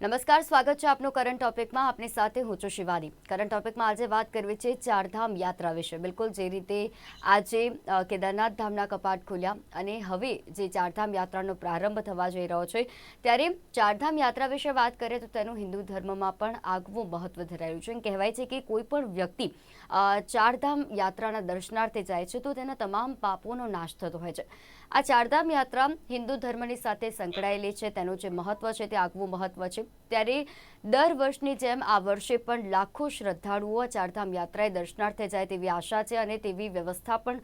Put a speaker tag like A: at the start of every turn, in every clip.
A: નમસ્કાર, સ્વાગત છે આપનો કરંટ ટોપિકમાં આપની સાથે હું છું શિવાની. કરંટ ટોપિકમાં આજે વાત કરવી છે ચારધામ યાત્રા વિશે. બિલકુલ, જે રીતે આજે કેદારનાથ ધામના કપાટ ખુલ્યા અને હવે જે ચારધામ યાત્રાનો પ્રારંભ થવા જઈ રહ્યો છે, ત્યારે ચારધામ યાત્રા વિશે વાત કરીએ તો તેનું હિન્દુ ધર્મમાં પણ આગવું મહત્વ ધરાયું છે. કહેવાય છે કે કોઈ પણ વ્યક્તિ ચારધામ યાત્રાના દર્શનાર્થે જાય છે, તો તેના તમામ પાપોનો નાશ થતો હોય છે. આ ચારધામ યાત્રા હિન્દુ ધર્મની સાથે સંકળાયેલી છે, તેનું જે મહત્વ છે, તે આગવું મહત્વ છે. ત્યારે દર વર્ષની જેમ આ વર્ષે પણ લાખો શ્રદ્ધાળુઓ ચારધામ યાત્રાએ દર્શનાર્થે જાય તેવી આશા છે અને તેવી વ્યવસ્થા પણ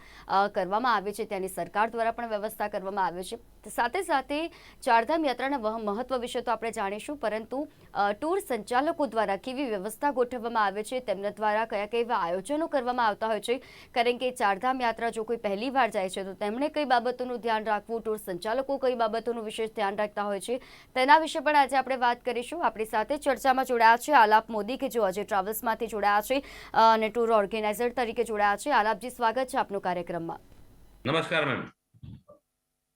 A: કરવામાં આવી છે. ત્યાંની સરકાર દ્વારા પણ વ્યવસ્થા કરવામાં આવે છે. સાથે સાથે ચારધામ યાત્રાના મહત્વ વિશે તો આપણે જાણીશું, પરંતુ ટૂર સંચાલકો દ્વારા કેવી વ્યવસ્થા ગોઠવવામાં આવે છે, તેમના દ્વારા કયા કયા આયોજનો કરવામાં આવતા હોય છે? કારણ કે ચારધામ યાત્રા જો કોઈ પહેલી વાર જાય છે, તો તેમણે કઈ બાબતોનું ધ્યાન રાખવું, ટૂર સંચાલકો કઈ બાબતોનું વિશેષ ધ્યાન રાખતા હોય છે? તેના વિશે પણ આજે આપણે વાત કરીશું. આપણી સાથે ચર્ચામાં જોડાયા છે આલાપ મોદી, કે જો આજે ટ્રાવેલ્સમાંથી જોડાયા છે અને ટૂર ઓર્ગેનાઇઝર તરીકે જોડાયા છે. આલાપજી, સ્વાગત છે આપનું કાર્યક્રમમાં.
B: નમસ્કાર, મેમ.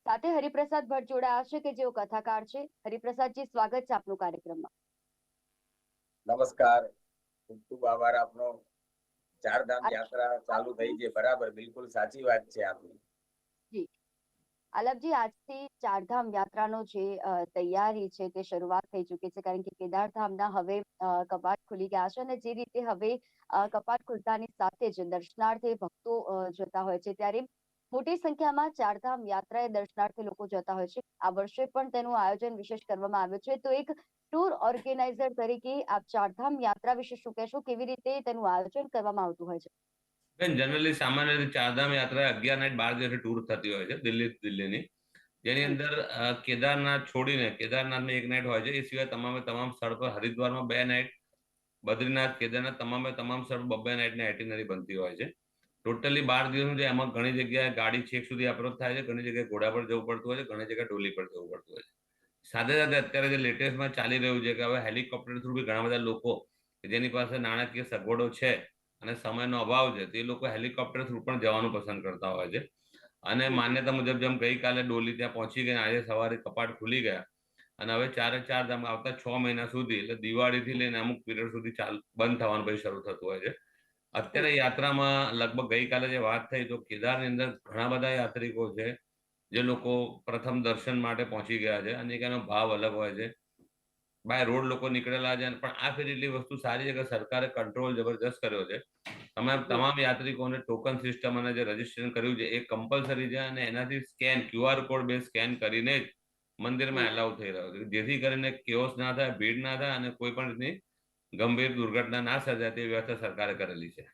A: સાથે હરિપ્રસાદ ભટ્ટ જોડાયા છે કે જેઓ કથાકાર છે? હરિપ્રસાદજી સ્વાગત છે આપનું કાર્યક્રમમાં.
C: નમસ્કાર. ખૂબ ખૂબ આભાર આપનો. ચારધામ. યાત્રા ચાલુ થઈ છે. બરાબર બિલકુલ સાચી વાત છે આપની.
A: આલાપજી આજથી ચારધામ યાત્રાનો જે તૈયારી છે તે શરૂઆત થઈ ચૂકી છે કારણ કે કેદારધામના હવે કપાટ ખુલી ગયા છે અને જે રીતે હવે કપાટ ખુલતાની સાથે જ દર્શનાર્થે ભક્તો જતા હોય છે ત્યારે મોટી સંખ્યામાં ચારધામ યાત્રાએ દર્શનાર્થે લોકો જતા હોય છે. આ વર્ષે પણ તેનું આયોજન વિશેષ કરવામાં આવ્યું છે. તો એક ટૂર ઓર્ગેનાઇઝર તરીકે આપ ચારધામ યાત્રા વિશે શું કહેશો? કેવી રીતે તેનું આયોજન કરવામાં આવતું હોય છે?
B: બેન જનરલી સામાન્ય રીતે ચારધામ યાત્રા અગિયાર નાઇટ બાર દિવસે ટૂર થતી હોય છે દિલ્હી દિલ્હીની. જેની અંદર કેદારનાથ છોડીને કેદારનાથની એક નાઇટ હોય છે. એ સિવાય તમામે તમામ સ્થળ પર હરિદ્વારમાં બે નાઇટ બદ્રીનાથ કેદારનાથ તમામે તમામ સ્થળ બબ્બે નાઇટની આઇટિનરી બનતી હોય છે. ટોટલી બાર દિવસનું સુધી એમાં ઘણી જગ્યાએ ગાડી છેક સુધી અપ્રોચ થાય છે ઘણી જગ્યાએ ઘોડા પર જવું પડતું હોય છે ઘણી જગ્યાએ ડોલી પર જવું પડતું હોય છે. સાથે સાથે અત્યારે જે લેટેસ્ટમાં ચાલી રહ્યું છે કે હવે હેલિકોપ્ટર થ્રુ બી ઘણા બધા લોકો જેની પાસે નાણાકીય સગવડો છે અને સમયનો અભાવ છે તે લોકો હેલિકોપ્ટર થ્રુ પણ જવાનું પસંદ કરતા હોય છે. અને માન્યતા મુજબ જેમ ગઈકાલે ડોલી ત્યાં પહોંચી ગઈ આજે સવારે કપાટ ખુલી ગયા. અને હવે ચારે ચાર ધામ આવતા છ મહિના સુધી એટલે દિવાળીથી લઈને અમુક પીરિયડ સુધી ચાલ બંધ થવાનું પછી શરૂ થતું હોય છે. અત્યારે યાત્રામાં લગભગ ગઈકાલે જે વાત થઈ તો કેદારની અંદર ઘણા બધા યાત્રિકો છે જે લોકો પ્રથમ દર્શન માટે પહોંચી ગયા છે અને એનો ભાવ અલગ હોય છે. બાય રોડ લોકો નીકળેલા છે પણ આ ફેર એટલી વસ્તુ સારી છે કે સરકારે કંટ્રોલ જબરજસ્ત કર્યો છે. તમામ તમામ યાત્રિકોને ટોકન સિસ્ટમ અને જે રજીસ્ટ્રેશન કર્યું છે એ કમ્પલસરી છે અને એનાથી સ્કેન ક્યુઆર કોડ બે સ્કેન કરીને જ મંદિરમાં એલાઉ થઈ રહ્યો છે. જેથી કરીને કેઓસ ના થાય ભીડ ના થાય અને કોઈ પણ રીતની ગંભીર દુર્ઘટના ના સર્જાય તેવી વ્યવસ્થા સરકારે કરેલી છે.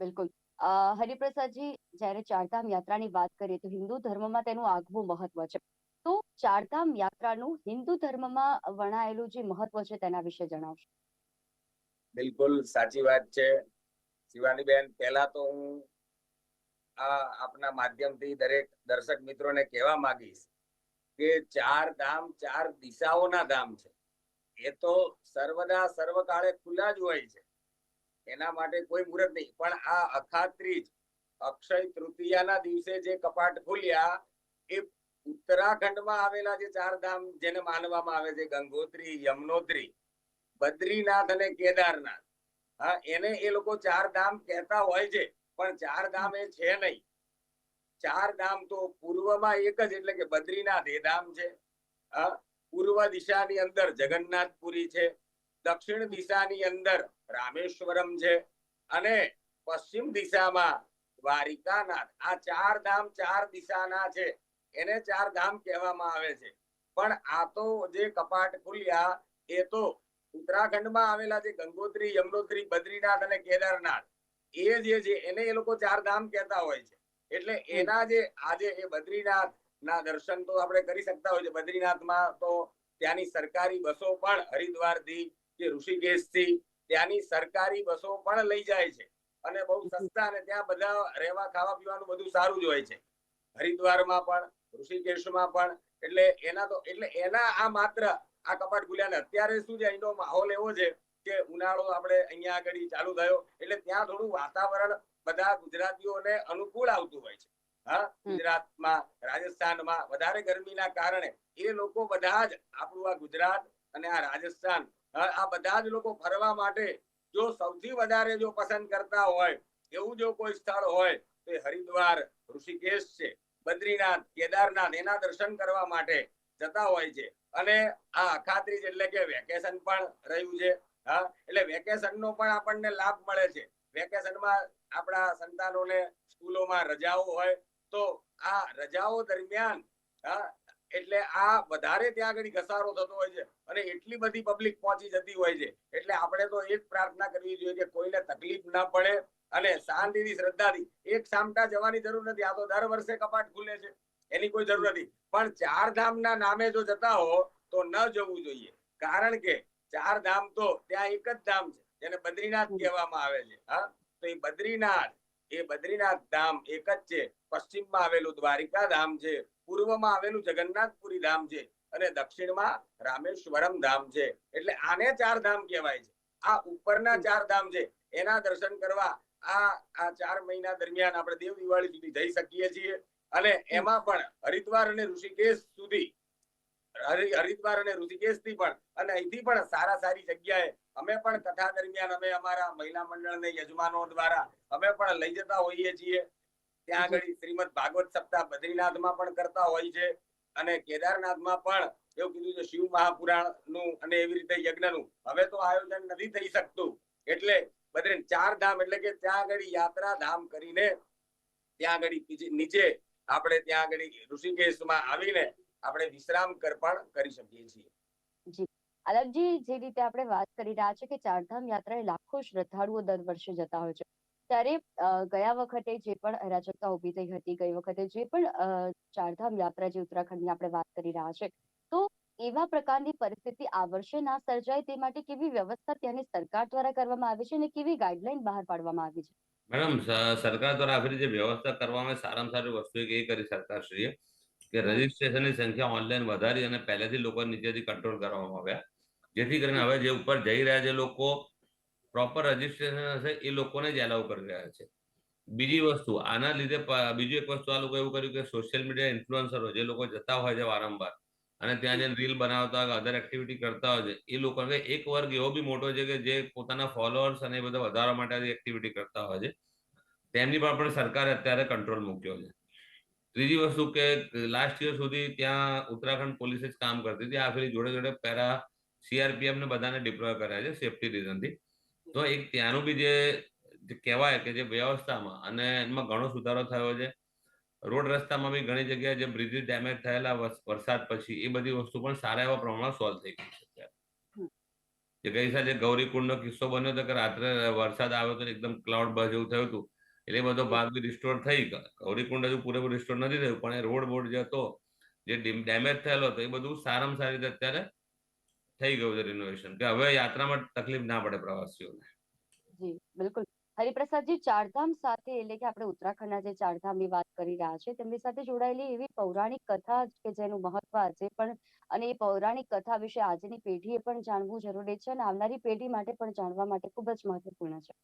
A: બિલકુલ. અ, હરિપ્રસાદજી જ્યારે ચારધામ યાત્રાની વાત કરીએ તો હિન્દુ ધર્મમાં તેનું આગવું મહત્વ છે. તો ચારધામ યાત્રાનું હિન્દુ ધર્મમાં વણાયેલું જે મહત્વ છે તેના વિશે જણાવશો?
C: બિલકુલ સાચી વાત છે. શિવાનીબેન પહેલા તો હું આ આપના માધ્યમથી દરેક દર્શક મિત્રોને કહેવા માંગીશ કે ચાર ધામ ચાર દિશાઓના ધામ છે. એ તો સર્વદા સર્વકાળે ખુલ્લા જ હોય છે. એના માટે કોઈ મુહૂર્ત નહીં. પણ આ અખાત્રીજ અક્ષય તૃતીયાના દિવસે જે કપાટ ખુલ્યા, એ ઉત્તરાખંડમાં આવેલા જે ચાર ધામ જેને માનવામાં આવે છે, ગંગોત્રી, યમનોત્રી, બદ્રીનાથ અને કેદારનાથ. હા, એને એ લોકો ચાર ધામ કહેતા હોય છે, પણ ચાર ધામ એ છે નહીં. ચાર ધામ તો પૂર્વમાં એક જ, એટલે કે બદ્રીનાથ એ ધામ છે. હા પૂર્વ દિશાની અંદર જગન્નાથપુરી છે, દક્ષિણ દિશાની અંદર રામેશ્વરમ છે અને પશ્ચિમ દિશામાં દ્વારિકાનાથ. આ ચાર ધામ ચાર દિશાના છે, એને ચાર ધામ કહેવામાં આવે છે. પણ આ તો જે કપાટ ખુલ્યા, એ તો ઉત્તરાખંડમાં આવેલા જે ગંગોત્રી, યમનોત્રી, બદ્રીનાથ અને કેદારનાથ, એ જે છે, એને એ લોકો ચાર ધામ કહેતા હોય છે. એટલે એના જે આજે એ બદ્રીનાથ ના દર્શન તો આપણે કરી શકતા હોય છે. બદ્રીનાથમાં તો ત્યાંની સરકારી બસો પણ હરિદ્વારથી કે ઋષિકેશથી ત્યાંની સરકારી બસો પણ લઈ જાય છે. અને બહુ સસ્તા અને ત્યાં બધા રહેવા ખાવા પીવાનું બધું સારું જ હોય છે. હરિદ્વારમાં પણ, ઋષિકેશમાં પણ, એટલે એના તો, એટલે એના આ માત્ર આ કપાટ ખુલ્યા ને અત્યારે શું છે, અહીંનો માહોલ એવો છે કે ઉનાળો આપણે અહીંયા આગળ ચાલુ થયો. એટલે ત્યાં થોડું વાતાવરણ બધા ગુજરાતીઓને અનુકૂળ આવતું હોય છે. હા? ગુજરાતમાં રાજસ્થાનમાં વધારે ગરમીના કારણે એ લોકો બધા જ આપણું આ ગુજરાત અને આ રાજસ્થાન આ બધા જ લોકો ફરવા માટે જો સૌથી વધારે જો પસંદ કરતા હોય એવું જો કોઈ સ્થળ હોય તો હરિદ્વાર ઋષિકેશ છે બદ્રીનાથ કેદારનાથ એના દર્શન કરવા માટે જતા હોય છે. અને આ અખાત્રીજ એટલે કે વેકેશન પણ રહ્યું છે હા? એટલે વેકેશન નો પણ આપણને લાભ મળે છે. વેકેશનમાં આપણા સંતાનોને સ્કૂલોમાં રજાઓ હોય તો આ રજાઓ દરમિયાન એટલે આ વધારે ત્યાં આગળ ઘસારો થતો હોય છે અને એટલી બધી પબ્લિક પહોંચી જતી હોય છે. એટલે આપણે તો એક પ્રાર્થના કરવી જોઈએ કે કોઈને તકલીફ ના પડે અને શાંતિથી, શ્રદ્ધાથી, એક સામટા જવાની જરૂર નથી. આ તો દર વર્ષે કપાટ ખુલે છે. એની કોઈ જરૂર નથી. પણ ચાર ધામના નામે જો જતા હો, તો ન જવું જોઈએ. કારણ કે ચાર ધામ તો ત્યાં એક જ ધામ છે, જેને બદ્રીનાથ કહેવામાં આવે છે. હા, તો એ બદ્રીનાથ એ બદ્રીનાથ ધામ એક જ છે. પશ્ચિમમાં આવેલું દ્વારિકા ધામ છે. પૂર્વમાં આવેલું જગન્નાથપુરી ધામ છે. અને દક્ષિણમાં રામેશ્વરમ ધામ છે. એટલે આને ચાર ધામ કહેવાય છે. આ ઉપરના ચાર ધામ છે. એના દર્શન કરવા આ આ ચાર મહિના દરમિયાન આપણે દેવ દિવાળી સુધી જઈ શકીએ છીએ. અને એમાં પણ હરિદ્વાર અને ઋષિકેશ સુધી હરિદ્વાર અને ઋષિકેશથી પણ. અને અહીંથી પણ સારા સારી જગ્યાએ અમે પણ કથા દરમિયાન અમે અમારા મહિલા મંડળને યજમાનો દ્વારા અમે પણ લઈ જતા હોઈએ છીએ. ત્યાં આગળ શ્રીમદ ભાગવત સપ્તાહ બદ્રીનાથમાં પણ કરતા હોય છે. અને કેદારનાથમાં પણ એવું કીધું છે શિવ મહાપુરાણનું અને એવી રીતે યજ્ઞનું હવે તો આયોજન નથી થઈ શકતું. એટલે બદ્રી ચાર ધામ એટલે કે ત્યાં આગળ યાત્રા ધામ કરીને ત્યાં આગળ નીચે આપણે ત્યાં આગળ ઋષિકેશમાં આવીને આપણે વિશ્રામ કરપણ કરી શકીએ છીએ.
A: અલગજી જે રીતે આપણે વાત કરી રહ્યા છે કે ચારધામ યાત્રાએ લાખો શ્રદ્ધાળુઓ દર વર્ષે જતા હોય છે. ત્યારે ગયા વખતે જે પણ અરાજકતા ઊભી થઈ હતી ગઈ વખતે જે પણ ચારધામ યાત્રા જે ઉત્તરાખંડની આપણે વાત કરી રહ્યા છે તો એવા પ્રકારની પરિસ્થિતિ આ વર્ષે ના સર્જાય તે માટે કેવી વ્યવસ્થા ત્યાંની સરકાર દ્વારા કરવામાં આવી છે અને કેવી ગાઈડલાઈન બહાર પાડવામાં આવી છે?
B: મેડમ સરકાર દ્વારા આવી જે વ્યવસ્થા કરવામાં સારામાં સારી વસ્તુ એ કરી સરકારશ્રીએ. કે રજીસ્ટ્રેશનની સંખ્યા ઓનલાઈન વધારી અને પહેલેથી લોકો નીચેથી કંટ્રોલ કરવામાં આવ્યા. જેથી કરીને હવે જે ઉપર જઈ રહ્યા છે લોકો પ્રોપર રજીસ્ટ્રેશન હશે, એ લોકોને જ એલાઉ કરી રહ્યા છે. બીજી વસ્તુ, આના લીધે બીજી એક વસ્તુ આ લોકો એવું કર્યું કે સોશિયલ મીડિયા ઇન્ફ્લુઅન્સરો જે લોકો જતા હોય છે વારંવાર, અને ત્યાં જઈને રીલ બનાવતા હોય અધર એક્ટિવિટી કરતા હોય છે, એ લોકો એક વર્ગ એવો બી મોટો છે કે જે પોતાના ફોલોઅર્સ અને એ બધા વધારવા માટે એક્ટિવિટી કરતા હોય છે. તેમની પર પણ સરકારે અત્યારે કંટ્રોલ મૂક્યો છે. ત્રીજી વસ્તુ કે લાસ્ટ યર સુધી ત્યાં ઉત્તરાખંડ પોલીસ જ કામ કરતી હતી. આ ફેરી જોડે જોડે પેરા સીઆરપીએફ ને બધાને ડિપ્લોય કર્યા છે સેફટી રીઝનથી તો એક ત્યાંનું બી જે જે કહેવાય કે જે વ્યવસ્થામાં અને એમાં ઘણો સુધારો થયો છે. રોડ રસ્તામાં બી ઘણી જગ્યાએ જે બ્રિજિસ ડેમેજ થયેલા વરસાદ પછી એ બધી વસ્તુ પણ સારા એવા પ્રમાણમાં સોલ્વ થઈ ગઈ છે. જે ગઈ સાલ જે ગૌરીકુંડનો કિસ્સો બન્યો હતો કે રાત્રે વરસાદ આવ્યો તો એકદમ ક્લાઉડ બસ જેવું થયું હતું. એટલે બધો ભાગ બી રિસ્ટોર થઈ ગૌરીકુંડ હજુ પૂરેપૂરું રિસ્ટોર નથી થયું, પણ એ રોડ બોર્ડ જે હતો, જે ડેમેજ થયેલો હતો, એ બધું સારામાં સારી રીતે અત્યારે થઈ ગયું છે રિનોવેશન કે હવે યાત્રામાં તકલીફ ના પડે પ્રવાસીઓને.
A: જી, બિલકુલ. હરિપ્રસાદજી, ચારધામ સાથે, એટલે કે આપણે ઉત્તરાખંડના જે ચારધામની વાત કરી રહ્યા છે, તેમની સાથે જોડાયેલી એવી પૌરાણિક કથા કે જેનું મહત્વ આજે પણ, અને એ પૌરાણિક કથા વિશે આજની પેઢીએ પણ જાણવું જરૂરી છે અને આવનારી પેઢી માટે પણ જાણવા માટે ખૂબ જ મહત્વપૂર્ણ છે.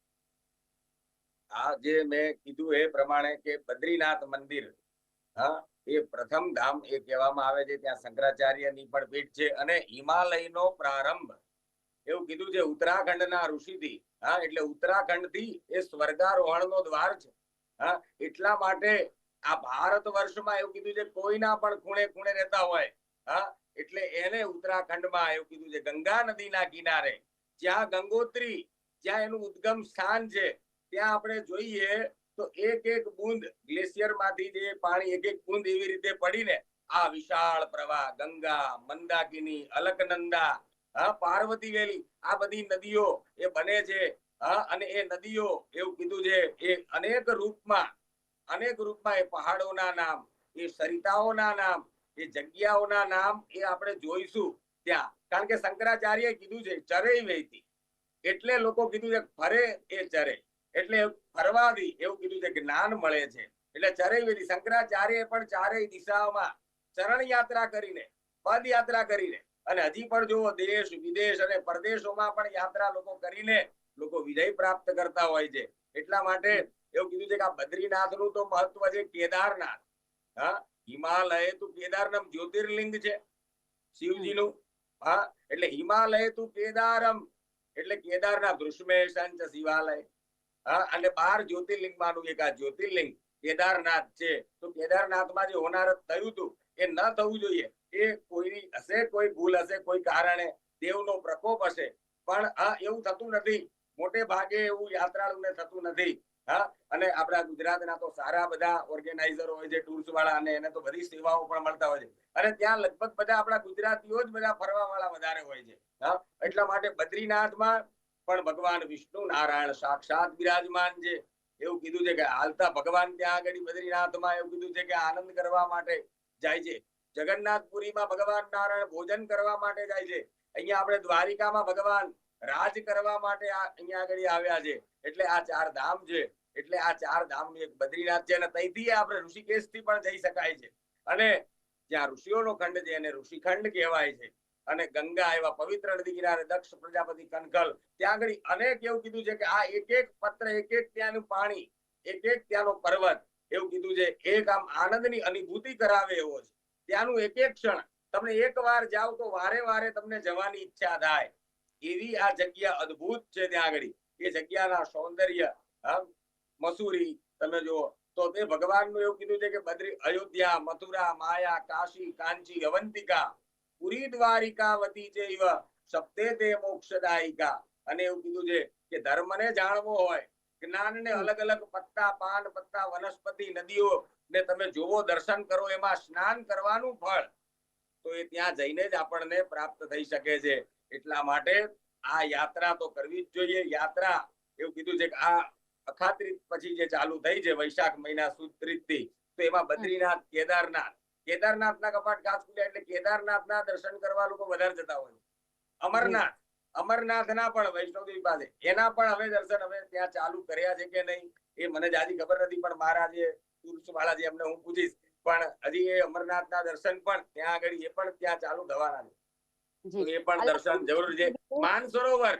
C: આ જે મેં કીધું એ પ્રમાણે કે બદ્રીનાથ મંદિર, હા, એ પ્રથમ ધામ એ કહેવામાં આવે છે, ત્યાં શંકરાચાર્યની પણ પીઠ છે અને હિમાલયનો પ્રારંભ. એવું કીધું છે, ઉત્તરાખંડના ઋષિથી, હા, એટલે ઉત્તરાખંડથી એ સ્વર્ગારોહણનો દ્વાર છે, હા, એટલા માટે આ ભારત વર્ષમાં એવું કીધું છે, કોઈના પણ ખૂણે ખૂણે રહેતા હોય, હા, એટલે એને ઉત્તરાખંડમાં એવું કીધું છે, ગંગા નદીના કિનારે, જ્યાં ગંગોત્રી, જ્યાં એનું ઉદ્ગમ સ્થાન છે ત્યાં આપણે જોઈએ તો એક એક બુંદ ગ્લેશિયરમાંથી જે પાણી એક એક બુંદ એવી રીતે પડીને આ વિશાળ પ્રવાહ, ગંગા, મંદાકિની, અલકનંદા, હા, પાર્વતી વેલી, આ બધી નદીઓ એ બને છે, હા, અને એ નદીઓ એવું કીધું છે એ અનેક રૂપમાં અનેક રૂપમાં એ પહાડોના નામ, એ સરિતાઓના નામ, એ જગ્યાઓના નામ એ આપણે જોઈશું ત્યાં. કારણ કે શંકરાચાર્ય કીધું છે ચરે વહેતી એટલે લોકો કીધું છે ફરે એ ચરે. એટલે ફરવાથી એવું કીધું છે જ્ઞાન મળે છે. એટલે ચરે શંકરાચાર્ય પણ ચારેય દિશાઓમાં ચરણ યાત્રા કરીને, પદ યાત્રા કરીને અને હજી પણ જો દેશ, વિદેશ અને પરદેશોમાં પણ યાત્રા લોકો કરીને લોકો વિજય પ્રાપ્ત કરતા હોય છે. એટલા માટે એવું કીધું છે કે આ બદ્રીનાથનું તો મહત્વ છે કેદારનાથ. હા, હિમાલય તું કેદારનમ જ્યોતિર્લિંગ છે શિવજીનું. હા, એટલે હિમાલય તું કેદારમ. એટલે કેદારના દૃશ્મે શિવાલય. અને બાર જ્યોતિર્લિંગમાંનું એક આ જ્યોતિર્લિંગ કેદારનાથ છે. તો કેદારનાથમાં જે હોનારત થયું હતું, એ ન થવું જોઈએ. એ કોઈની હશે, કોઈ ભૂલ હશે, કોઈ કારણે દેવનો પ્રકોપ હશે. પણ હા, એવું થતું નથી. મોટે ભાગે એવું યાત્રાળુને થતું નથી. હા, અને આપણા ગુજરાતના તો સારા બધા ઓર્ગેનાઇઝર હોય છે ટૂર્સ વાળા, અને એને તો બધી સેવાઓ પણ મળતા હોય છે. અને ત્યાં લગભગ બધા આપણા ગુજરાતીઓ જ બધા ફરવા વાળા વધારે હોય છે. હા, એટલા માટે બદ્રીનાથમાં પણ ભગવાન વિષ્ણુ નારાયણ સાક્ષાત બિરાજમાન છે. એવું કીધું છે કે હાલતા ભગવાન ત્યાં આગળ બદ્રીનાથમાં એવું કીધું છે કે આનંદ કરવા માટે જાય છે. જગન્નાથપુરીમાં ભગવાન નારાયણ ભોજન કરવા માટે જાય છે. અહીંયા આપણે દ્વારિકામાં ભગવાન રાજ કરવા માટે અહીંયા આગળ આવ્યા છે. એટલે આ ચાર ધામ છે. એટલે આ ચાર ધામ એક બદ્રીનાથ છે અને ત્યાંથી આપણે ઋષિકેશથી પણ જઈ શકાય છે. અને જ્યાં ઋષિઓનો ખંડ છે એને ઋષિખંડ કહેવાય છે. અને ગંગા એવા પવિત્ર નદી કિનારે દક્ષ પ્રજાપતિ કનકલ. ત્યાં આગળ અનેક એવું કીધું છે કે આ એક એક પત્ર, એક એક ત્યાંનું પાણી, એક એક ત્યાંનો પર્વત, એવું કીધું છે. એક આમ આનંદની અનુભૂતિ કરાવે એવો છે. ત્યાંનું એક એક ક્ષણ. તમને એક વાર જાવ તો વારે વારે તમને જવાની ઈચ્છા થાય. એવી આ જગ્યા અદ્ભુત છે ત્યાં આગળ. એ જગ્યાના સૌંદર્ય મસૂરી, તમે જુઓ. તો તે ભગવાનનું એવું કીધું છે કે બદ્રી અયોધ્યા, મથુરા, માયા, કાશી, કાંચી, અવંતિકા પુરી દ્વારિકાવતી છે ઇવ સપ્તે તે મોક્ષદાયિકા. અને એવું કીધું છે કે ધર્મને જાણવો હોય, જ્ઞાનને અલગ અલગ પત્તા, પાન પત્તા, વનસ્પતિ, નદીઓ ને તમે જોવો દર્શન કરો, એમાં સ્નાન કરવાનું ફળ, તો એ ત્યાં જઈને જ આપણને પ્રાપ્ત થઈ શકે છે. એટલા માટે આ યાત્રા તો કરવી જ જોઈએ. યાત્રા, એવું કીધું છે કે આ અખાત્રીજ પછી જે ચાલુ થઈ છે વૈશાખ મહિના સુદથી તો એમાં બદ્રીનાથ, કેદારનાથ કેદારનાથના કપાટ કાચ ખુલ્યા એટલે કેદારનાથના દર્શન કરવા લોકો વધારે જતા હોય. અમરનાથ અમરનાથના પણ વૈષ્ણવદેવી પાસે. એના પણ હવે દર્શન હવે ત્યાં ચાલુ કર્યા છે કે નહીં એ મને જાજી ખબર નથી પણ મારા જે ટુરિસ્ટ જે એમને હું પૂછીશ. પણ હજી એ અમરનાથના દર્શન પણ ત્યાં આગળ એ પણ ત્યાં ચાલુ થવાના છે. એ પણ દર્શન જરૂર છે. માન સરોવર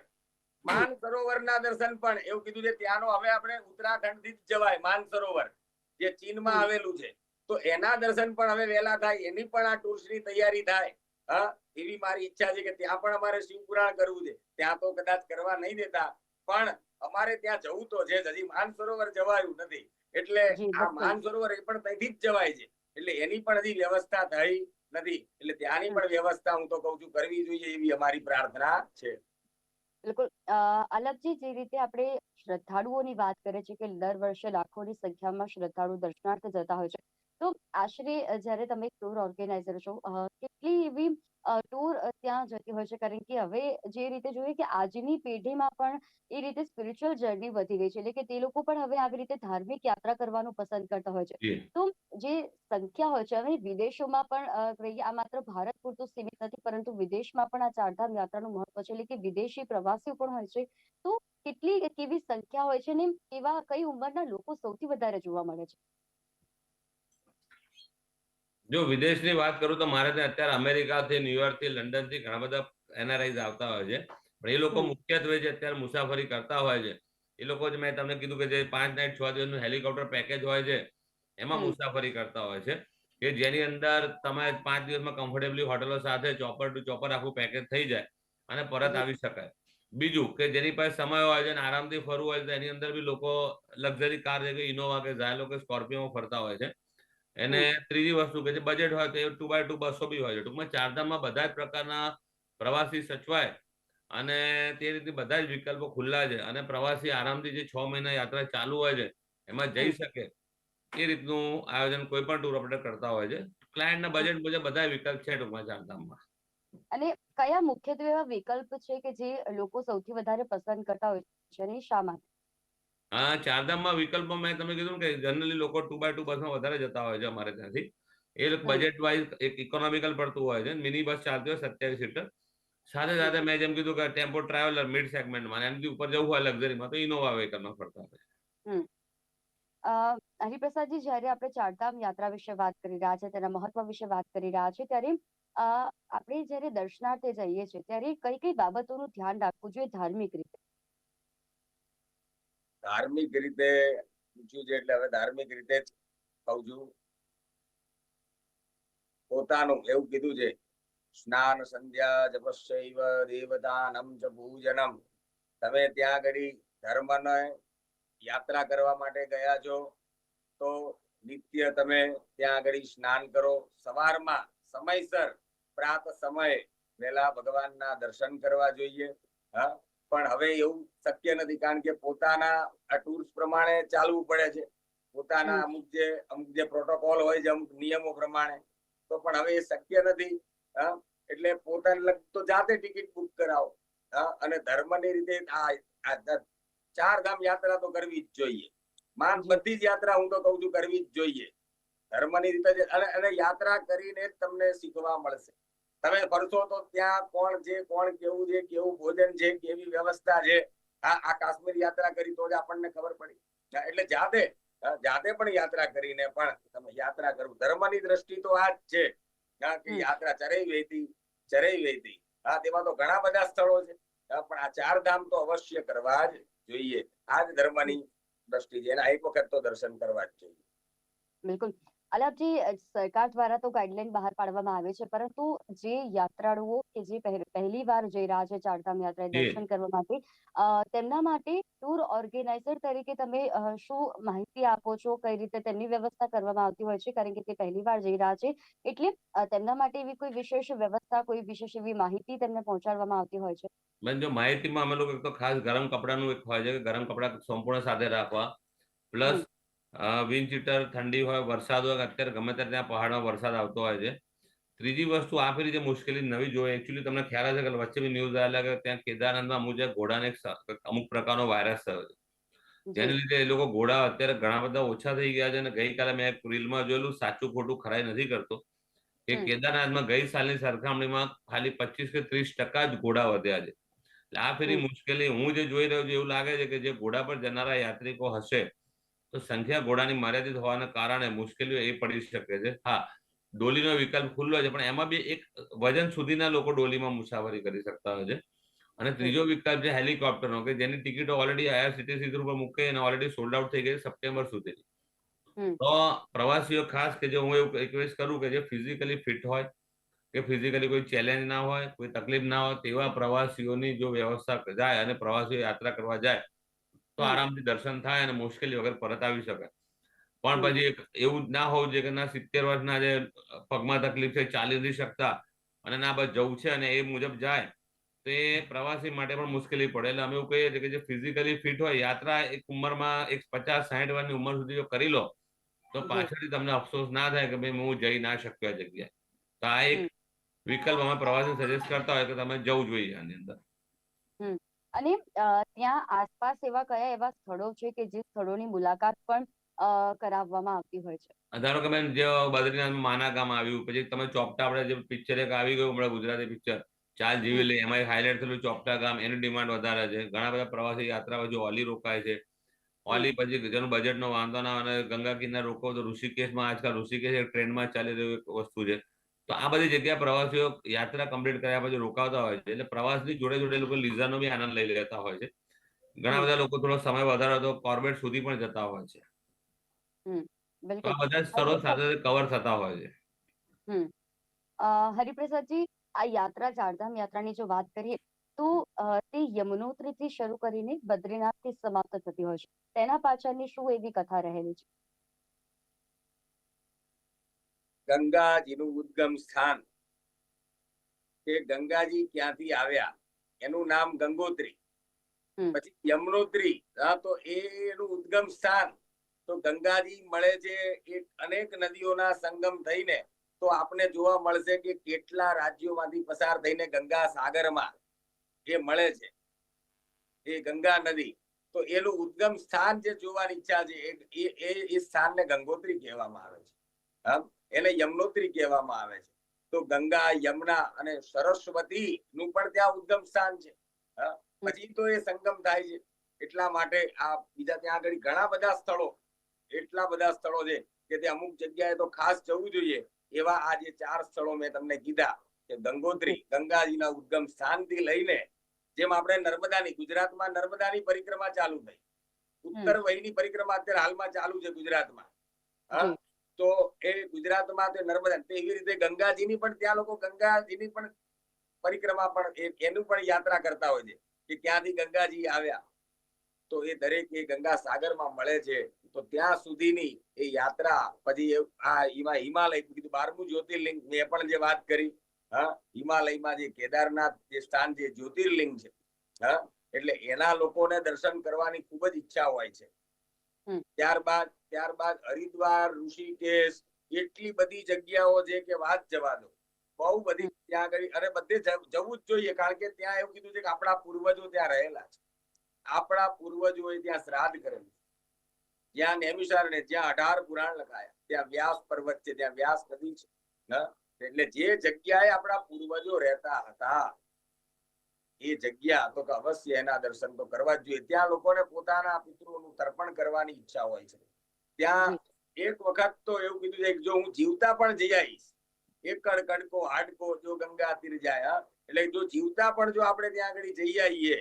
C: માન સરોવરના દર્શન પણ એવું કીધું છે ત્યાંનો હવે આપણે ઉત્તરાખંડથી જ જવાય માન સરોવર જે ચીનમાં
A: હમ.
C: આવેલું છે. તો એના દર્શન પણ હવે વહેલા થાય એની પણ આ ટૂર્સની તૈયારી થાય હા એવી મારી ઈચ્છા છે કે ત્યાં પણ અમારે શિવપુરાણ કરવું છે. ત્યાં તો કદાચ કરવા નહીં દેતા પણ અમારે ત્યાં જવું તો છે હજી માન સરોવર જવાયું નથી. એટલે આ માન સરોવર એ પણ ત્યાંથી જ જવાય છે. એટલે એની પણ હજી વ્યવસ્થા થઈ નથી. એટલે ત્યાંની પણ વ્યવસ્થા હું તો કઉ છું કરવી જોઈએ એવી અમારી પ્રાર્થના છે.
A: બિલકુલ. અલગજી જે રીતે આપણે શ્રદ્ધાળુઓની વાત કરીએ છીએ કે દર વર્ષે લાખોની સંખ્યામાં શ્રદ્ધાળુ દર્શનાર્થે જતા હોય છે તો આશરે જ્યારે તમે ટૂર ઓર્ગેનાઇઝર છો કેટલી એવી ટૂર ત્યાં જતી હોય છે? કારણ કે હવે જે રીતે જોઈએ કે આજની પેઢીમાં પણ એ રીતે સ્પિરિચ્યુઅલ જર્ની વધી ગઈ છે. એટલે કે તે લોકો પણ હવે આવી રીતે ધાર્મિક યાત્રા કરવાનું પસંદ કરતા હોય છે. તો જે સંખ્યા હોય છે હવે વિદેશોમાં પણ કહીએ આ માત્ર ભારત પૂરતું સીમિત નથી પરંતુ વિદેશમાં પણ આ ચારધામ યાત્રાનું મહત્વ છે. એટલે કે વિદેશી પ્રવાસીઓ પણ હોય છે. તો કેટલી કેવી સંખ્યા હોય છે ને કેવા કઈ ઉંમરના લોકો સૌથી વધારે જોવા મળે છે?
B: જો વિદેશની વાત કરું તો મારે ત્યાં અત્યારે અમેરિકાથી ન્યુયોર્કથી લંડનથી ઘણા બધા એનઆરઆઈઝ આવતા હોય છે. પણ એ લોકો મુખ્યત્વે જે અત્યારે મુસાફરી કરતા હોય છે એ લોકો જ મેં તમને કીધું કે જે પાંચ નાઇટ છ દિવસનું હેલિકોપ્ટર પેકેજ હોય છે એમાં મુસાફરી કરતા હોય છે. કે જેની અંદર તમે પાંચ દિવસમાં કમ્ફર્ટેબલી હોટલો સાથે ચોપર ટુ ચોપર આખું પેકેજ થઈ જાય અને પરત આવી શકાય. બીજું કે જેની પાસે સમય હોય છે અને આરામથી ફરવું હોય તો એની અંદર બી લોકો લક્ઝરી કાર છે કે ઇનોવા કે ઝાયલો કે સ્કોર્પિયોમાં ફરતા હોય છે. એને ત્રીજી વસ્તુ કે જે બજેટ હોય તો એ ટુ બાય ટુ બસો બી હોય છે. ટૂંકમાં ચારધામમાં બધા જ પ્રકારના પ્રવાસી સચવાય અને તે રીતે બધા જ વિકલ્પો ખુલ્લા છે અને પ્રવાસી આરામથી જે છ મહિના યાત્રા ચાલુ હોય છે એમાં જઈ શકે એ રીતનું આયોજન કોઈ પણ ટૂર ઓપરેટર કરતા હોય છે. ક્લાયન્ટના બજેટ મુજબ બધા વિકલ્પ છે ટૂંકમાં ચારધામમાં.
A: અને કયા મુખ્યત્વે એવા વિકલ્પ છે કે જે લોકો સૌથી વધારે પસંદ કરતા હોય છે અને શા માટે?
B: હા ચારધામમાં વિકલ્પમાં મેં તમે કીધું કે જનરલી લોકો ટુ બાય ટુ બસમાં વધારે જતા હોય છે અમારે ત્યાંથી. એ. બજેટ વાઇઝ એક ઇકોનોમિકલ પડતું હોય છે. મિની બસ ચાલતી હોય સત્યાવીસ સીટર. સાથે સાથે મેં જેમ કીધું કે ટેમ્પો ટ્રાવેલર મિડ સેગમેન્ટમાં એમથી ઉપર જવું હોય લક્ઝરીમાં તો ઇનોવા વેહિકલમાં ફરતા હોય
A: હરિપ્રસાદજી જ્યારે આપણે ચારધામ યાત્રા વિશે વાત કરી રહ્યા છે તેના મહત્વ વિશે વાત કરી રહ્યા છે ત્યારે આપણે જ્યારે દર્શનાર્થે જઈએ છીએ ત્યારે કઈ કઈ બાબતોનું ધ્યાન રાખવું જોઈએ ધાર્મિક રીતે?
C: ધાર્મિક રીતે પૂછ્યું છે એટલે હવે ધાર્મિક રીતે જ કહું છું. પોતાનું એવું કીધું છે, સ્નાન સંધ્યા જપસ્યૈવ દેવતાનમ ચ પૂજનમ. તમે ત્યાં આગળ ધર્મને યાત્રા કરવા માટે ગયા છો? તો નિત્ય તમે ત્યાં આગળ સ્નાન કરો? સવારમાં સમયસર પ્રાત સમયે વહેલા ભગવાનના દર્શન કરવા જોઈએ. હા? પણ હવે એવું શક્ય નથી કારણ કે પોતાના ટૂર્સ પ્રમાણે ચાલવું પડે છે. પોતાના અમુક જે અમુક જે પ્રોટોકોલ હોય છે અમુક નિયમો પ્રમાણે. તો પણ હવે એ શક્ય નથી એટલે પોતાને લગતો જાતે ટિકિટ બુક કરાવો હા. અને ધર્મની રીતે આ ચાર ધામ યાત્રા તો કરવી જ જોઈએ. માન બધી જ યાત્રા હું તો કઉ છું કરવી જ જોઈએ. ધર્મની રીતે અને યાત્રા કરીને તમને શીખવા મળશે. તમે ફરશો તો ત્યાં કોણ છે કોણ કેવું છે કેવું ભોજન છે કેવી વ્યવસ્થા છે? આ આ કાશ્મીર યાત્રા કરી તો જ આપણને ખબર પડી. એટલે જાતે જાતે પણ યાત્રા કરીને પણ તમે યાત્રા કરવું ધર્મની દ્રષ્ટિ તો આ જ છે. કે યાત્રા ચરઈ વહેતી ચરઈ વહેતી હા તેમાં તો ઘણા બધા સ્થળો છે. પણ આ ચાર ધામ તો અવશ્ય કરવા જ જોઈએ. આ જ ધર્મની દ્રષ્ટિ છે. એના એક વખત તો દર્શન કરવા જ જોઈએ.
A: બિલકુલ. અલાપજી સરકાર દ્વારા તો ગાઈડલાઈન બહાર પાડવામાં આવે છે પરંતુ જે યાત્રાળુઓ કે જે પહેલી વાર જઈ રહ્યા છે ચારધામ યાત્રાએ દર્શન કરવા માટે તેમના માટે ટૂર ઓર્ગેનાઇઝર તરીકે તમે શું માહિતી આપો છો? કઈ રીતે તેમની વ્યવસ્થા કરવામાં આવતી હોય છે? કારણ કે તે પહેલી વાર જઈ રહ્યા છે એટલે તેમના માટે એવી કોઈ વિશેષ વ્યવસ્થા કોઈ વિશેષ એવી માહિતી તેમને પહોંચાડવામાં આવતી હોય છે?
B: બેન જો માહિતીમાં અમે લોકો એક તો ખાસ ગરમ કપડાનું એક હોય છે કે ગરમ કપડા સંપૂર્ણ સાથે રાખવા પ્લસ વિન્ડ ચીટર ઠંડી હોય વરસાદ હોય અત્યારે ગમે ત્યારે ત્યાં પહાડમાં વરસાદ આવતો હોય છે. ત્રીજી વસ્તુ આ ફેરી જે મુશ્કેલી નવી જોઈએ એકચ્યુઅલી તમને ખ્યાલ હશે કે વચ્ચે બી ન્યૂઝ આવેલા કે ત્યાં કેદારનાથમાં મુજબ ઘોડાને એક અમુક પ્રકારનો વાયરસ થયો છે. જેને લીધે એ લોકો ઘોડા અત્યારે ઘણા બધા ઓછા થઈ ગયા છે અને ગઈકાલે મેં એક રીલમાં જોયેલું સાચું ખોટું ખરાઈ નથી કરતો. કે. કેદારનાથમાં ગઈ સાલની સરખામણીમાં ખાલી પચીસ કે ત્રીસ ટકા જ ઘોડા વધ્યા છે. આ ફેરી મુશ્કેલી હું જે જોઈ રહ્યો છું એવું લાગે છે કે જે ઘોડા પર જનારા યાત્રિકો હશે તો સંખ્યા ઘોડાની મર્યાદિત હોવાના કારણે મુશ્કેલીઓ એ પડી શકે છે. હા ડોલીનો વિકલ્પ ખુલ્લો છે પણ એમાં બી એક વજન સુધીના લોકો ડોલીમાં મુસાફરી કરી શકતા હોય છે. અને ત્રીજો વિકલ્પ છે હેલિકોપ્ટરનો કે જેની ટિકિટો ઓલરેડી આઈઆરસીટીસી ઉપર મૂકે અને ઓલરેડી સોલ્ડ આઉટ થઈ ગઈ સપ્ટેમ્બર સુધી તો પ્રવાસીઓ ખાસ કે જે હું એવું રિક્વેસ્ટ કરું કે જે ફિઝિકલી ફિટ હોય કે ફિઝિકલી કોઈ ચેલેન્જ ના હોય કોઈ તકલીફ ના હોય તેવા પ્રવાસીઓની જો વ્યવસ્થા જાય અને પ્રવાસીઓ યાત્રા કરવા જાય તો. આરામથી દર્શન થાય અને મુશ્કેલી વગર પરત આવી શકાય પણ પછી એવું ના હોવું જોઈએ કે ના સિત્તેર વર્ષના જે પગમાં તકલીફ છે ચાલી નથી શકતા અને ના બસ જવું છે અને એ મુજબ જાય તો એ પ્રવાસી માટે પણ મુશ્કેલી પડે. એટલે અમે એવું કહીએ છીએ કે જે ફિઝિકલી ફિટ હોય યાત્રા એક ઉંમરમાં એક પચાસ સાઠ વર્ષની ઉંમર સુધી જો કરી લો તો પાછળથી તમને અફસોસ ના થાય કે ભાઈ હું જઈ ના શક્યો આ જગ્યાએ. તો આ એક વિકલ્પ અમે પ્રવાસી સજેસ્ટ કરતા હોય કે તમે જવું જોઈએ આની અંદર.
A: અને ત્યાં આસપાસ એવા કયા એવા સ્થળો છે કે જે સ્થળોની મુલાકાત પણ કરાવવામાં આવતી હોય છે?
B: ધારો કે જે બદ્રીનાથ માના ગામ આવ્યું, પછી તમે ચોપટા આપણે જે પિક્ચર એક આવી ગયું હમણાં ગુજરાતી પિક્ચર ચાલ જીવી લે એમાં હાઇલાઇટ થયેલું ચોપટા ગામ, એની ડિમાન્ડ વધારે છે. ઘણા બધા પ્રવાસી યાત્રા જો ઓલી રોકાય છે. ઓલી પછી જેનું બજેટનો વાંધો ના અને ગંગા કિનારે રોકો તો ઋષિકેશમાં આજકાલ ઋષિકેશ એક ટ્રેન્ડમાં ચાલી રહ્યું એક વસ્તુ છે. તો આ બધી જગ્યા પ્રવાસીઓ યાત્રા કમ્પ્લીટ કર્યા પછી રોકાવતા હોય છે. એટલે પ્રવાસની જોડે જોડે લોકો લીઝાનો બી આનંદ લઈ લેતા હોય છે. ઘણા બધા લોકો થોડો સમય વધારે તો કોર્બેટ સુધી પણ જતા હોય છે. આ બધા સ્થળો સાથે કવર થતા હોય છે.
A: હરિપ્રસાદજી આ યાત્રા ચારધામ યાત્રાની જો વાત કરીએ તો તે તે યમુનોત્રીથી શરૂ કરીને બદ્રીનાથથી સમાપ્ત થતી હોય છે. તેના પાછળની શું એવી કથા રહેલી છે?
C: ગંગાજીનું ઉદ્ગમ સ્થાન. કે ગંગાજી ક્યાંથી આવ્યા? એનું નામ ગંગોત્રી. પછી યમનોત્રી હા તો એનું ઉદ્ગમ સ્થાન. તો ગંગાજી મળે છે એ અનેક નદીઓના સંગમ થઈને. તો આપણે જોવા મળશે કે કેટલા રાજ્યોમાંથી પસાર થઈને ગંગા સાગરમાં એ મળે છે. એ ગંગા નદી. તો એનું ઉદ્ગમ સ્થાન જે જોવાની ઈચ્છા છે એ- એ એ- એ સ્થાનને ગંગોત્રી કહેવામાં આવે છે. હા? એને યમનોત્રી કહેવામાં આવે છે. તો ગંગા યમુના અને સરસ્વતી નું પણ ત્યાં ઉદ્ગમ સ્થાન છે. પછી તો એ સંગમ થાય છે. એટલા માટે આ બીજા ત્યાં આગળ ઘણા બધા સ્થળો એટલા બધા સ્થળો છે કે તે અમુક જગ્યાએ તો ખાસ જવું જોઈએ. એવા આ જે ચાર સ્થળો મેં તમને કીધા કે ગંગોત્રી ગંગાજીના ઉદ્ગમ સ્થાનથી લઈને જેમ આપણે નર્મદાની ગુજરાતમાં નર્મદાની પરિક્રમા ચાલુ થઈ. ઉત્તર વહીની પરિક્રમા અત્યારે હાલમાં ચાલુ છે ગુજરાતમાં. હા. તો એ ગુજરાતમાં તે નર્મદા. એવી રીતે ગંગાજીની પણ ત્યાં લોકો ગંગાજીની પણ પરિક્રમા પણ એનું પણ યાત્રા કરતા હોય છે કે ક્યાંથી ગંગાજી આવ્યા. તો એ દરેક એ ગંગા સાગરમાં મળે છે. તો ત્યાં સુધીની એ યાત્રા, પછી આ એમાં હિમાલય કીધું બારમું જ્યોતિર્લિંગ, મેં પણ જે વાત કરી, હા, હિમાલયમાં જે કેદારનાથ જે સ્થાન જે જ્યોતિર્લિંગ છે, હા, એટલે એના લોકોને દર્શન કરવાની ખૂબ જ ઈચ્છા હોય છે. ત્યારબાદ ત્યારબાદ હરિદ્વાર ઋષિકેશ એટલી બધી જગ્યાઓ છે કે વાત જવા દો. બહુ બધી ત્યાં આગળ અરે બધે જવું જ જોઈએ કારણ કે ત્યાં એવું કીધું છે કે આપણા પૂર્વજો ત્યાં રહેલા છે. આપણા પૂર્વજોએ ત્યાં શ્રાદ્ધ કરેલું જ્યાં નેમિસાર ને જ્યાં અઢાર પુરાણ લખાયા ત્યાં વ્યાસ પર્વત છે ત્યાં વ્યાસ નદી છે? એટલે જે જગ્યાએ આપણા પૂર્વજો રહેતા હતા એ જગ્યા તો કે અવશ્ય એના દર્શન તો કરવા જ જોઈએ. ત્યાં લોકોને પોતાના પિતૃઓનું તર્પણ કરવાની ઈચ્છા હોય છે. ત્યાં એક વખત તો એવું કીધું છે કે જો હું જીવતા પણ જઈ આવીશ એકડ કડકો હાડકો જો ગંગા તીર જાય એટલે જો જીવતા પણ જો આપણે ત્યાં આગળ જઈ આવીએ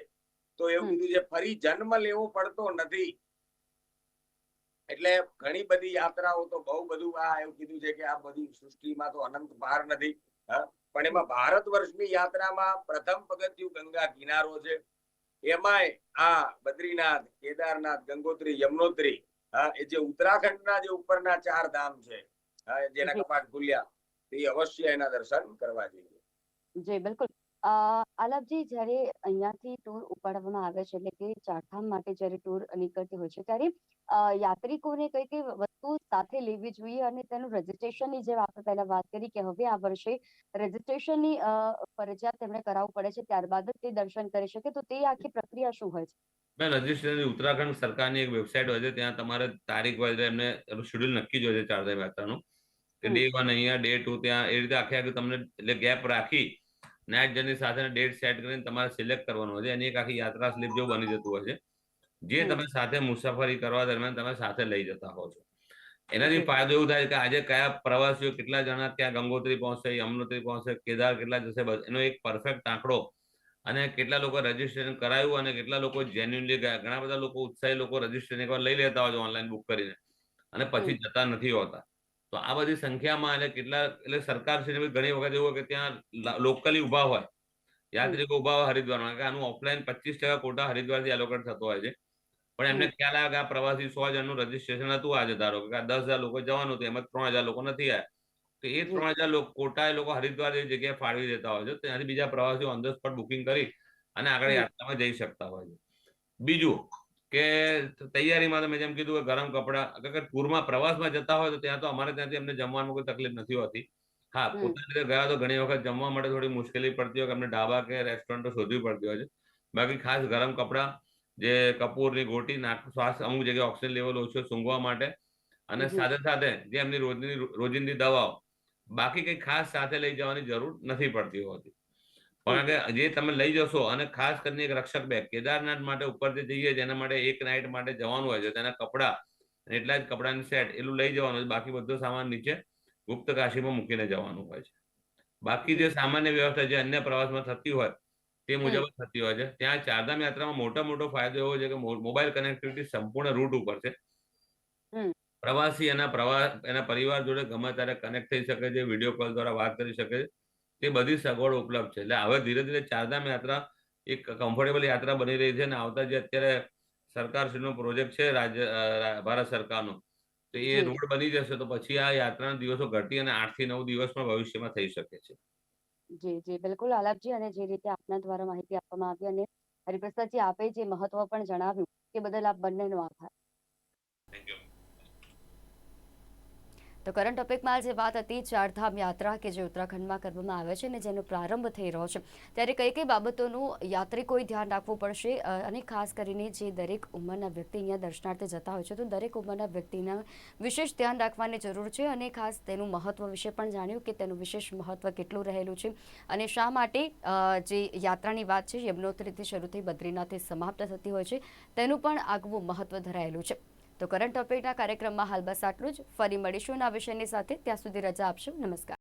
C: તો એવું કીધું છે ફરી જન્મ લેવો પડતો નથી. એટલે ઘણી બધી યાત્રાઓ તો બહુ બધું આ એવું કીધું છે કે આ બધી સૃષ્ટિમાં તો અનંત પાર નથી? પણ એમાં ભારત વર્ષની યાત્રામાં પ્રથમ પગથિયું ગંગા કિનારો છે. એમાંય આ બદ્રીનાથ કેદારનાથ ગંગોત્રી યમનોત્રી હા એ જે ઉત્તરાખંડના જે ઉપરના ચાર ધામ છે હા જેના કપાટ ખુલ્યા એ અવશ્ય એના દર્શન કરવા જોઈએ.
A: જી બિલકુલ. અ, આલાપજી જ્યારે અહીંયાથી ટૂર ઉપાડવામાં આવે છે એટલે કે ચારધામ માટે જ્યારે ટૂર નીકળતી હોય છે ત્યારે અ, યાત્રિકોને કઈ કઈ વસ્તુ સાથે લેવી જોઈએ અને તેનું રજીસ્ટ્રેશનની જેમ આપણે પહેલા વાત કરી કે હવે આ વર્ષે રજીસ્ટ્રેશનની અ, ફરજિયાત તેમણે કરાવવું પડે છે ત્યારબાદ જ તે દર્શન કરી શકે તો તે આખી પ્રક્રિયા શું હોય છે?
B: મેં રજીસ્ટ્રેશન ઉત્તરાખંડ સરકારની એક વેબસાઇટ હોય છે ત્યાં તમારે તારીખ છે એમને શેડ્યુલ નક્કી જ હોય છે ચારધામ યાત્રાનું. કે ડે વન અહીંયા ડે ટુ ત્યાં એ રીતે આખે આખી તમને એટલે ગેપ રાખી નાઇટ જર્ની સાથે ડેટ સેટ કરીને તમારે સિલેક્ટ કરવાનું હોય છે. એની એક આખી યાત્રા સ્લીપ જેવું બની જતું હોય છે. જે તમે સાથે મુસાફરી કરવા દરમિયાન તમે સાથે લઈ જતા હો છો. એનાથી ફાયદો એવું થાય કે આજે કયા પ્રવાસીઓ કેટલા જણા ત્યાં ગંગોત્રી પહોંચશે યમનોત્રી પહોંચશે કેદાર કેટલા જશે એનો એક પરફેક્ટ આંકડો અને કેટલા લોકો રજીસ્ટ્રેશન કરાયું અને કેટલા લોકો જેન્યુનલી ગયા. ઘણા બધા લોકો ઉત્સાહી લોકો રજીસ્ટ્રેશન એકવાર લઈ લેતા હોય છે ઓનલાઈન બુક કરીને અને પછી જતા નથી હોતા. તો આ બધી સંખ્યામાં એટલે કેટલા એટલે સરકાર છે ઘણી વખત એવું કે ત્યાં લોકલી ઊભા હોય. યાત્રિકો ઊભા હોય હરિદ્વારમાં. કે આનું ઓફલાઈન પચીસ ટકા કોટા હરિદ્વારથી એલોકેટ થતો હોય છે. પણ એમને ખ્યાલ આવે કે આ પ્રવાસી સો હજારનું રજીસ્ટ્રેશન હતું આજે ધારો કે. દસ હજાર લોકો જવાનું હતું એમાં ત્રણ હજાર લોકો નથી આવ્યા તો એ ત્રણ હજાર લોકો કોટા એ લોકો હરિદ્વાર જેવી જગ્યાએ ફાળવી દેતા હોય છે. ત્યાંથી બીજા પ્રવાસીઓ ઓન ધ સ્પોટ બુકિંગ કરી અને આગળ યાત્રામાં જઈ શકતા હોય છે. બીજું કે તૈયારીમાં તમે જેમ કીધું કે ગરમ કપડાં અગર ટૂરમાં પ્રવાસમાં જતા હોય તો ત્યાં તો અમારે ત્યાંથી અમને જમવાનું કોઈ તકલીફ નથી હોતી. હા પોતાની રીતે ગયા તો ઘણી વખત જમવા માટે થોડી મુશ્કેલી પડતી હોય કે અમને ઢાબા કે રેસ્ટોરન્ટો શોધવી પડતી હોય છે. બાકી ખાસ ગરમ કપડાં જે કપૂરની ગોટી નાક શ્વાસ અમુક જગ્યાએ ઓક્સિજન લેવલ ઓછું સૂંઘવા માટે અને સાથે સાથે જે એમની રોજની રોજિંદી દવાઓ બાકી કઈ ખાસ સાથે લઈ જવાની જરૂર નથી પડતી હોતી. પણ જે તમે લઈ જશો અને ખાસ કરીને એક રક્ષક બેગ કેદારનાથ માટે ઉપરથી જઈએ જેના માટે એક નાઇટ માટે જવાનું હોય છે તેના કપડા એટલા જ કપડાની સેટ એટલું લઈ જવાનું છે બાકી બધો સામાન નીચે ગુપ્ત કાશીમાં મૂકીને જવાનું હોય છે. બાકી જે સામાન્ય વ્યવસ્થા જે અન્ય પ્રવાસમાં થતી હોય તે મુજબ થતી હોય છે. ત્યાં ચારધામ યાત્રામાં મોટો મોટો ફાયદો એવો છે કે મોબાઈલ કનેક્ટિવિટી સંપૂર્ણ રૂટ ઉપર છે. પ્રવાસી એના પ્રવાસ એના પરિવાર જોડે ગમે ત્યારે કનેક્ટ થઈ શકે છે વીડિયો કોલ દ્વારા વાત કરી શકે છે. તે બધી સગવડો ઉપલબ્ધ છે. એટલે હવે ધીરે ધીરે ચારધામ યાત્રા એક કમ્ફર્ટેબલ યાત્રા બની રહી છે અને આવતા જે અત્યારે સરકારશ્રીનો પ્રોજેક્ટ છે રાજ્ય ભારત સરકારનો તો એ રોડ બની જશે તો પછી આ યાત્રાના દિવસો ઘટી અને આઠથી નવ દિવસ પણ ભવિષ્યમાં થઈ શકે છે.
A: જી જી. બિલકુલ આલાપજી અને જે રીતે આપના દ્વારા માહિતી આપવામાં આવી અને હરિપ્રસાદજી આપે જે મહત્વ પણ જણાવ્યું તે બદલ આપ બંનેનો આભાર.
B: થેન્ક યુ
A: તો કરંટ ટોપિકમાં આજે વાત હતી ચારધામ યાત્રા કે જે ઉત્તરાખંડમાં કરવામાં આવે છે અને જેનો પ્રારંભ થઈ રહ્યો છે. ત્યારે કઈ કઈ બાબતોનું યાત્રિકોએ ધ્યાન રાખવું પડશે અને ખાસ કરીને જે દરેક ઉંમરના વ્યક્તિ અહીંયા દર્શનાર્થે જતા હોય છે, તો દરેક ઉંમરના વ્યક્તિના વિશેષ ધ્યાન રાખવાની જરૂર છે અને ખાસ તેનું મહત્વ વિશે પણ જાણ્યું કે તેનું વિશેષ મહત્વ કેટલું રહેલું છે. અને શા માટે જે યાત્રાની વાત છે, યમનોત્રીથી શરૂ થઈ બદ્રીનાથથી સમાપ્ત થતી હોય છે, તેનું પણ આગવું મહત્વ ધરાયેલું છે. તો કરંટ ટોપિકના કાર્યક્રમમાં હાલ બસ આટલું જ. ફરી મળીશું આ વિષયની સાથે. ત્યાં સુધી રજા આપશો. નમસ્કાર.